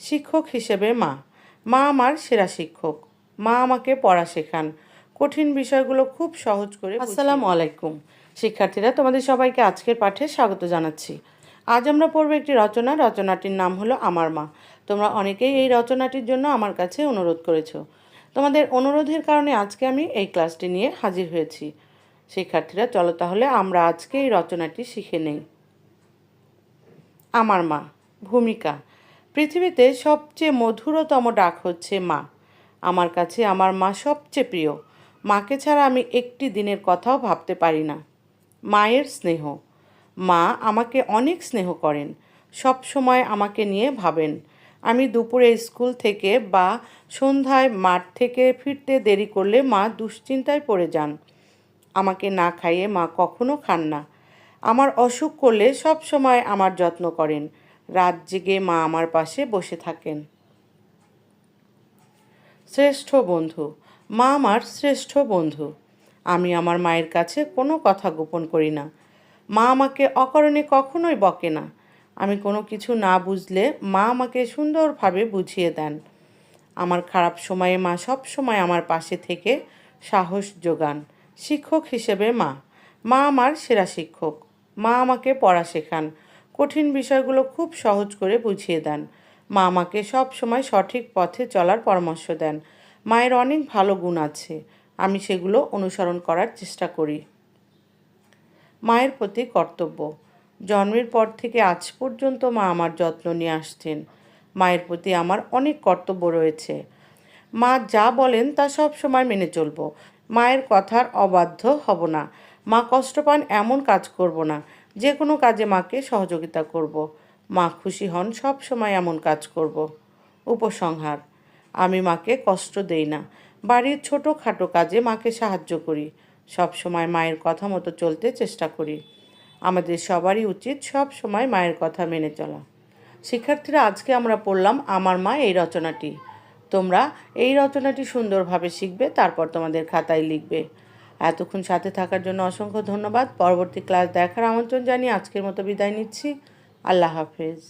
শিক্ষক হিসেবে মা। মা আমার সেরা শিক্ষক। মা আমাকে পড়া শেখান। কঠিন বিষয়গুলো খুব সহজ করে আসসালামু আলাইকুম। শিক্ষার্থীরা তোমাদের সবাইকে আজকের পাঠে স্বাগত জানাচ্ছি। আজ আমরা পড়ব একটি রচনা। রচনাটির নাম হলো আমার মা। তোমরা অনেকেই এই রচনাটির জন্য আমার কাছে অনুরোধ করেছ। তোমাদের অনুরোধের কারণে আজকে আমি এই ক্লাসটি নিয়ে হাজির হয়েছি। শিক্ষার্থীরা, চলো তাহলে আমরা আজকে এই রচনাটি শিখে নেই। আমার মা, ভূমিকা। পৃথিবীতে সবচেয়ে মধুরতম ডাক হচ্ছে মা। আমার কাছে আমার মা সবচেয়ে প্রিয়। মাকে ছাড়া আমি একটি দিনের কথাও ভাবতে পারি না। মায়ের স্নেহ। মা আমাকে অনেক স্নেহ করেন। সব সময় আমাকে নিয়ে ভাবেন। আমি দুপুরে স্কুল থেকে বা সন্ধ্যায় মাঠ থেকে ফিরতে দেরি করলে মা দুশ্চিন্তায় পড়ে যান। আমাকে না খাইয়ে মা কখনো খান না। আমার অসুখ করলে সব সময় আমার যত্ন করেন। রাত জেগে মা আমার পাশে বসে থাকেন। শ্রেষ্ঠ বন্ধু, মা আমার শ্রেষ্ঠ বন্ধু, আমি আমার মায়ের কাছে কোনো কথা গোপন করি না। মা আমাকে অকারণে কখনোই বকে না। আমি কোনো কিছু না বুঝলে মা আমাকে সুন্দরভাবে বুঝিয়ে দেন। আমার খারাপ সময়ে মা সব সময় আমার পাশে থেকে সাহস যোগান। শিক্ষক হিসেবে মা মা আমার সেরা শিক্ষক। মা আমাকে পড়া শেখান। কঠিন বিষয়গুলো খুব সহজ করে বুঝিয়ে দেন। মা আমাকে সব সময় সঠিক পথে চলার পরামর্শ দেন। মায়ের অনেক ভালো গুণ আছে। আমি সেগুলো অনুসরণ করার চেষ্টা করি। মায়ের প্রতি কর্তব্য। জন্মের পর থেকে আজ পর্যন্ত মা আমার যত্ন নিয়ে আসছেন। মায়ের প্রতি আমার অনেক কর্তব্য রয়েছে। মা যা বলেন তা সব সময় মেনে চলবো। মায়ের কথার অবাধ্য হব না। মা কষ্ট পান এমন কাজ করব না। যে কোনো কাজে মাকে সহযোগিতা করব। মা খুশি হন, সব সময় এমন কাজ করব। উপসংহার, আমি মাকে কষ্ট দেই না। বাড়ির ছোটোখাটো কাজে মাকে সাহায্য করি। সব সময় মায়ের কথা মতো চলতে চেষ্টা করি। আমাদের সবারই উচিত সব সময় মায়ের কথা মেনে চলা। শিক্ষার্থীরা, আজকে আমরা পড়লাম আমার মা এই রচনাটি। তোমরা এই রচনাটি সুন্দরভাবে শিখবে, তারপর তোমাদের খাতায় লিখবে। এতক্ষণ সাথে থাকার জন্য অসংখ্য ধন্যবাদ। পরবর্তী ক্লাস দেখার আমন্ত্রণ জানিয়ে আজকের মতো বিদায় নিচ্ছি। আল্লাহ হাফেজ।